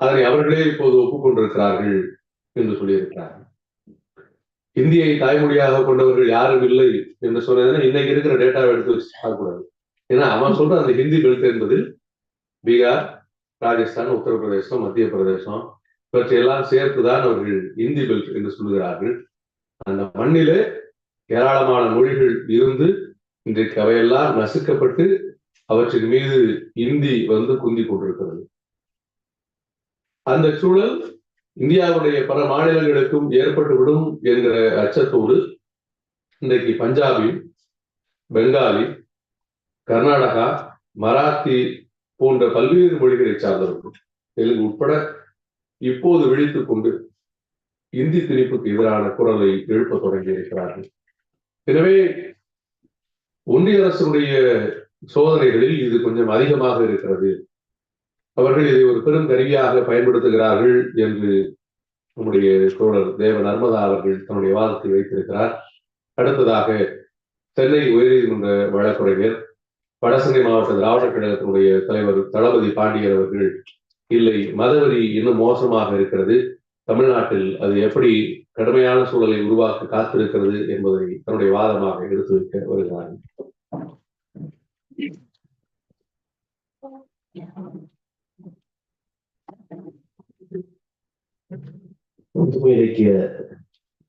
அதனை அவர்களே இப்போது ஒப்புக்கொண்டிருக்கிறார்கள் என்று சொல்லியிருக்கிறார்கள். இந்தியை தாய்மொழியாக கொண்டவர்கள் யாரும் இல்லை என்று சொன்னதுன்னா இன்னைக்கு இருக்கிற டேட்டாவை எடுத்து வச்சு பார்க்கக்கூடாது. ஏன்னா அவன் சொல்ற அந்த ஹிந்தி பெல்ட் என்பது பீகார் ராஜஸ்தான் உத்தரப்பிரதேசம் மத்திய பிரதேசம் இவற்றையெல்லாம் சேர்த்துதான் அவர்கள் இந்தி பெல்ட் என்று சொல்லுகிறார்கள். அந்த மண்ணிலே ஏராளமான மொழிகள் இருந்து இன்றைக்கு அவையெல்லாம் நசுக்கப்பட்டு அவற்றின் மீது இந்தி வந்து குந்தி கொண்டிருக்கிறது. அந்த சூழல் இந்தியாவுடைய பல மாநிலங்களுக்கும் ஏற்பட்டுவிடும் என்கிற அச்சத்தோடு இன்றைக்கு பஞ்சாபி பெங்காலி கர்நாடகா மராத்தி போன்ற பல்வேறு மொழிகளை சார்ந்தவர்கள் தெலுங்கு உட்பட இப்போது விழித்துக் கொண்டு இந்தி திணிப்புக்கு எதிரான குரலை எழுப்ப தொடங்கி இருக்கிறார்கள். எனவே ஒன்றிய அரசுடைய சோதனைகளில் இது கொஞ்சம் அதிகமாக இருக்கிறது. அவர்கள் இதை ஒரு பெரும் கருவியாக பயன்படுத்துகிறார்கள் என்று நம்முடைய சோழர் தேவ நர்மதா அவர்கள் தன்னுடைய வாதத்தை வைத்திருக்கிறார். அடுத்ததாக சென்னை உயர்நீதிமன்ற வழக்குரைஞர் வடசென்னை மாவட்ட திராவிட கழகத்தினுடைய தலைவர் தளபதி பாண்டியன் அவர்கள் இல்லை மதவெறி இன்னும் மோசமாக இருக்கிறது. தமிழ்நாட்டில் அது எப்படி கடுமையான சூழலை உருவாக்க காத்திருக்கிறது என்பதை தன்னுடைய வாதமாக எடுத்து வைக்க வருகிறார்கள். புதுமை இலக்கிய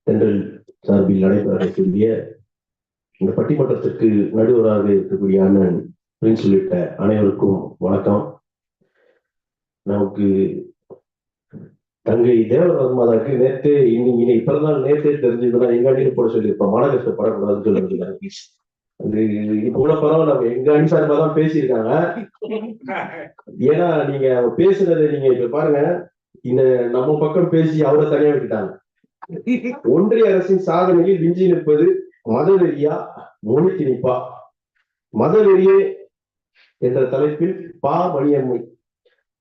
தென்றல் சார்பில் நடைபெறக்கூடிய இந்த பட்டிமன்றத்திற்கு நடுவராக இருக்கக்கூடிய அண்ணன் பிரின்ஸ் உள்ளிட்ட அனைவருக்கும் வணக்கம். நமக்கு தங்கை தேவராஜ் நேத்தே இன்னைக்கு இன்னைக்கு பிறந்தால் நேத்தே தெரிஞ்சதுன்னா எங்க அடியில் போட சொல்லியிருப்போம். மன கஷ்டப்படக்கூடாதுன்னு சொல்லியிருக்காங்க அது இப்ப கூட பரவாயில்ல நம்ம எங்க அணி சார்பா தான் பேசியிருக்காங்க. ஏன்னா நீங்க பேசுனதை நீங்க இப்ப பாருங்க இந்த நம்ம பக்கம் பேசி அவரை தனியா விட்டுட்டாங்க. ஒன்றிய அரசின் சாதனையில் விஞ்சி நிற்பது மதவெறியா மொழி திணிப்பா மதவெறியே என்ற தலைப்பில் பா. மணியம்மை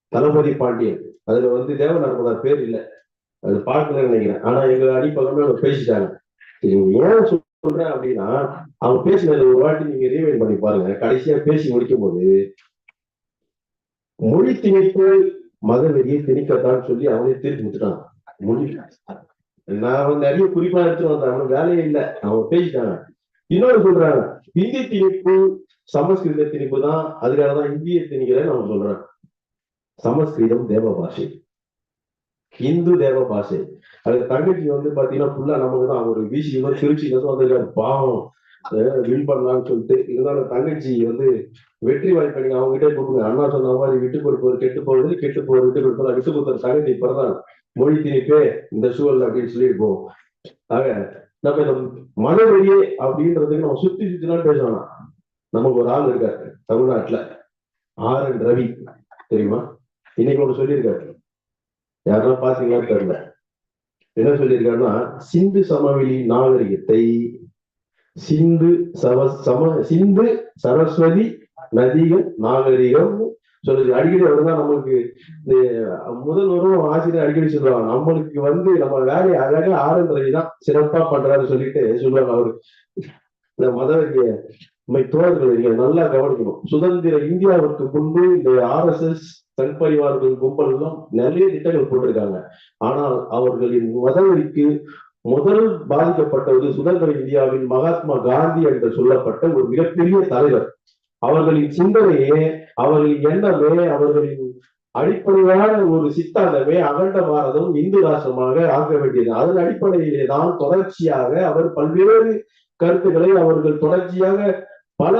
தளபதி பாண்டியன். அதுல வந்து தேவ நர்மதா பேர் இல்ல. அது பார்க்கல நினைக்கிறேன். ஆனா எங்க அடிப்பக்கமே அவங்க பேசிட்டாங்க. ஏன் சொல்றேன் அப்படின்னா அவங்க பேசினது ஒரு வாட்டி நீங்க ரீவைண்ட் பண்ணி பாருங்க. கடைசியா பேசி முடிக்கும் போது மொழி திணிப்பு மதவெறியை திணிக்கத்தான் சொல்லி அவனே திருப்பி விட்டுட்டான் மொழி நான் வந்து நிறைய குறிப்பா எடுத்து வந்தேன். அவன் வேலையே இல்லை. அவன் பேசிட்டாங்க இன்னொரு சொல்றாங்க ஹிந்தி திணிப்பு சமஸ்கிருத திணிப்பு தான். அதுக்காக தான் இந்திய திணிக்கிறேன்னு அவங்க சொல்றாங்க சமஸ்கிருதம் தேவ பாஷை. இந்து தேவ பாஷை. அது தங்கச்சி வந்து பாத்தீங்கன்னா ஃபுல்லா நமக்கு தான் ஒரு வீசி திருச்சி வந்திருக்காரு. பாவம். வின் பண்ணலாம்னு சொல்லிட்டு இருந்தாலும் தங்கச்சி வந்து வெற்றி வாய்ப்பு நீங்க அவங்க கிட்டே கொடுங்க அண்ணா சொன்ன மாதிரி விட்டு கொடுப்பது கெட்டு போறது கெட்டு போறது விட்டு கொடுப்பது விட்டு கொடுத்த தகுதி இப்பதான் மொழி திணிப்பே இந்த சூழல் அப்படின்னு சொல்லிட்டு போவோம் ஆக நம்ம இந்த மனவெளியே அப்படின்றதுக்கு நம்ம சுத்தி சுத்திலாம் பேசணும் நமக்கு ஒரு ஆள் இருக்காரு தமிழ்நாட்டுல. ஆர் என் ரவி தெரியுமா? இன்னைக்கு ஒன்று சொல்லியிருக்காரு. யாரெல்லாம் பாத்தீங்களா தெரியல. என்ன சொல்லியிருக்காருன்னா சிந்து சமவெளி நாகரிகத்தை சிந்து சம சம சிந்து சரஸ்வதி நதிகள் நாகரிகம் சொல்லுது அடிக்கடி அவர்தான் நம்மளுக்கு இந்த முதல்வரும் ஆசிரியர் அடிக்கடி சொல்லுவாங்க. நம்மளுக்கு வந்து நம்ம வேலையை அழகா ஆரம்பி தான் சிறப்பா பண்றாரு சொல்லிட்டு சொல்லுவாங்க அவரு. இந்த மதவரிய நம்ம தோழர்கள் நீங்க நல்லா கவனிக்கணும். சுதந்திர இந்தியாவுக்கு முன்பு இந்த ஆர் எஸ் எஸ் தன் பரிவார்கள் கும்பல் எல்லாம் நிறைய திட்டங்கள் போட்டிருக்காங்க. ஆனால் அவர்களின் மதவெறிக்கு முதல் பாதிக்கப்பட்டது சுதந்திர இந்தியாவின் மகாத்மா காந்தி என்று சொல்லப்பட்ட ஒரு மிகப்பெரிய தலைவர். அவர்களின் சிந்தனையே அவர்களின் எண்ணமே அவர்களின் அடிப்படையான ஒரு சித்தாந்தமே அகண்ட பாரதம் இந்து ராஷ்டிரமாக ஆக்க வேண்டியது. அதன் அடிப்படையிலே தான் தொடர்ச்சியாக அவர் பல்வேறு கருத்துக்களை அவர்கள் தொடர்ச்சியாக பல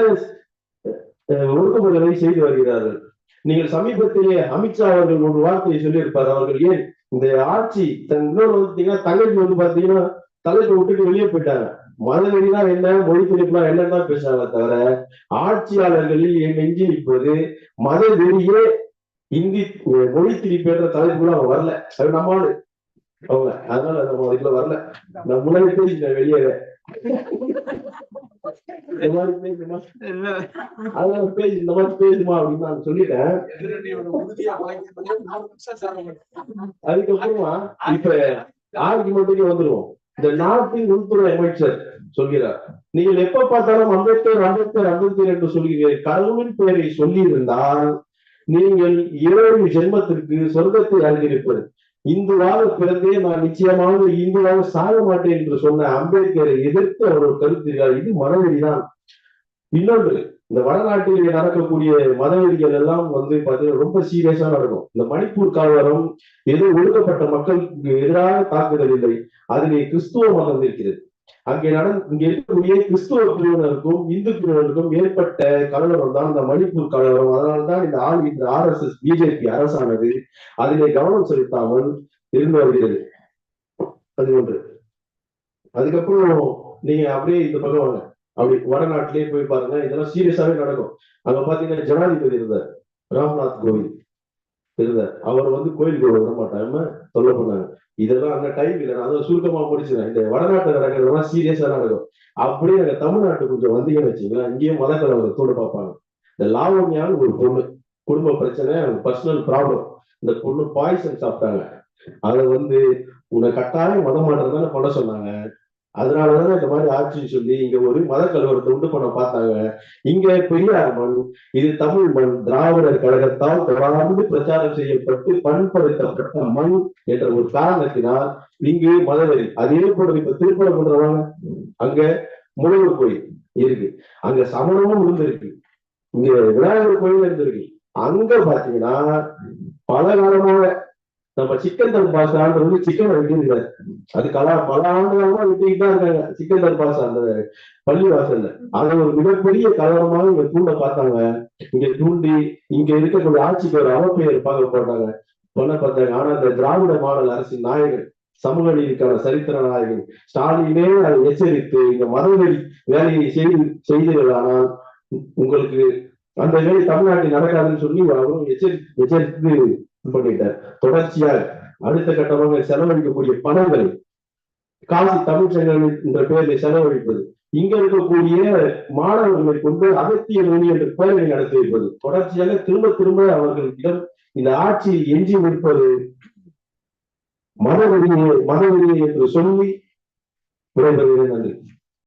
அஹ், ஒடுக்குமுறைகளை செய்து வருகிறார்கள். நீங்கள் சமீபத்திலே அமித்ஷா அவர்கள் ஒரு வார்த்தையை சொல்லியிருப்பார். அவர்கள் ஏன் இந்த ஆட்சி தன் இன்னொரு வந்து பாத்தீங்கன்னா தங்கச்சி வந்து பாத்தீங்கன்னா தலைக்கு விட்டுட்டு வெளியே போயிட்டாங்க. மதவெறினா என்ன மொழி திணிப்புனா என்னன்னு தான் பேசுறாங்க தவிர ஆட்சியாளர்களில் என் நெஞ்சு நிற்பது மத வெறியே இந்தி மொழி திணிப்புன்ற தலைப்புக்குள்ள அவங்க வரல. அது நம்ம அவங்க. அதனால நம்ம இதுல வரல. நான் முன்னாடி பேசிட்டேன் வெளியே இந்த மாதிரி பேசுமா அதனால பேசு. இந்த மாதிரி பேசுமா அப்படின்னு நான் சொல்லிட்டேன். அதுக்கப்புறமா இப்ப ஆர்குமெண்ட்டுக்கு வந்துருவோம். இந்த நாட்டின் உள்துறை அமைச்சர் சொல்கிறார். நீங்கள் எப்ப பார்த்தாலும் அம்பேத்கர் அம்பேத்கர் அம்பேத்கர் என்று சொல்கிறீர்கள். கடவுளின் பெயரை சொல்லி இருந்தால் நீங்கள் ஏழு ஜென்மத்திற்கு சொர்க்கத்தை அடைந்திருப்பது இந்துவாக பிறந்தே நான் நிச்சயமாக இந்துவாக சாக மாட்டேன் என்று சொன்ன அம்பேத்கரை எதிர்த்து அவர் ஒரு கருத்து இது மனவெறிதான். இன்னொன்று இந்த வடநாட்டிலே நடக்கக்கூடிய மதவெறிகள் எல்லாம் வந்து பார்த்தீங்கன்னா ரொம்ப சீரியஸா நடக்கும் இந்த மணிப்பூர் கலவரம் எது ஒழுக்கப்பட்ட மக்களுக்கு எதிராக தாக்குதல் இல்லை. அதிலே கிறிஸ்துவ மதம் இருக்கிறது. அங்கே நடந்த இங்க இருக்கக்கூடிய கிறிஸ்துவ பிரிவினருக்கும் இந்து பிரிவினருக்கும் ஏற்பட்ட கலவரம் தான் இந்த மணிப்பூர் கலவரம். அதனால்தான் இந்த ஆள் இந்த ஆர் எஸ் எஸ் பிஜேபி அரசானது அதிலே கவனம் செலுத்தாமல் இருந்து வருகிறது. அது ஒன்று அதுக்கப்புறம் நீங்க அப்படியே இந்த பக்கம் வாங்க அப்படி வடநாட்டிலேயே போய் பாருங்க இதெல்லாம் சீரியஸாவே நடக்கும். அங்க பாத்தீங்கன்னா ஜனாதிபதி இருந்தார். ராம்நாத் கோவிந்த். இருந்தார் அவர் வந்து கோயிலுக்கு விட மாட்டாம சொல்ல பண்ணாங்க இதெல்லாம் அந்த டைம் இல்லை. அதை சுருக்கமா முடிச்சுறேன் இந்த வடநாட்டு நடக்கிறதெல்லாம் சீரியஸா நடக்கும். அப்படியே அங்க தமிழ்நாட்டு கொஞ்சம் வந்தீங்கன்னு வச்சுங்களேன் இங்கேயும் மத தூண்டு பார்ப்பாங்க. இந்த லாவண்யான்னு ஒரு பொண்ணு குடும்ப பிரச்சனை பர்சனல் ப்ராப்ளம் இந்த பொண்ணு பாய்சன் சாப்பிட்டாங்க. அதை வந்து உன்னை கட்டாயம் மதம் பண்ண சொன்னாங்க. அதனாலதான் இந்த மாதிரி ஆட்சின்னு சொல்லி இங்க ஒரு மத கலவரத்தை உண்டு பண்ண பார்த்தாங்க. இங்க பெரியார் மண் இது தமிழ் மண் திராவிடர் கழகத்தால் தொடர்ந்து பிரச்சாரம் செய்யப்பட்டு பண்படுத்தப்பட்ட மண் என்ற ஒரு காரணத்தினால் இங்கு மதவெறி அதே போல இப்ப திருப்பணம் பண்றவாங்க அங்க முருகர் கோயில் இருக்கு. அங்க சமணமும் இருந்திருக்கு. இங்க விநாயகர் கோயில் இருந்திருக்கு. அங்க பாத்தீங்கன்னா பல காலமாக நம்ம சிக்கன் தம் வந்து சிக்கனை விட்டுருக்காரு. அது கலா பல ஆண்டுகளாக விட்டுக்கிட்டு தான் இருக்காங்க சிக்கன் தம் அந்த பள்ளி வாசல்ல அதை ஒரு மிகப்பெரிய கலவரமாக இங்க தூண்ட பார்த்தாங்க. இங்க தூண்டி இங்க இருக்கக்கூடிய ஆட்சிக்கு ஒரு அவப்பெயர் பார்க்க போட்டாங்க. பண்ண பார்த்தாங்க. ஆனா இந்த திராவிட மாடல் அரசின் நாயகன் சமூக நீதிக்கான சரித்திர நாயகன் ஸ்டாலினே அதை எச்சரித்து இந்த மதவெறி வேலையை செய்து செய்தீர்களானால் உங்களுக்கு அந்த வேலை தமிழ்நாட்டில் நடக்காதுன்னு சொல்லி அவரும் எச்சரி எச்சரித்து பண்ணிட்டார் தொடர்ச்சியாக அடுத்த கட்டமாக செலவழிக்கக்கூடிய பணங்களை காசி தமிழ் சங்கம் என்ற பெயரில் செலவழிப்பது இங்க இருக்கக்கூடிய மாணவர்களை கொண்டு அகத்திய மொழி என்ற பேரணி நடத்தி வைப்பது தொடர்ச்சியாக திரும்ப திரும்ப அவர்களிடம் இந்த ஆட்சி எஞ்சி நிற்பது மதவெறியே மதவெறியே என்று சொல்லி விடைபெறுகிறேன். நன்றி.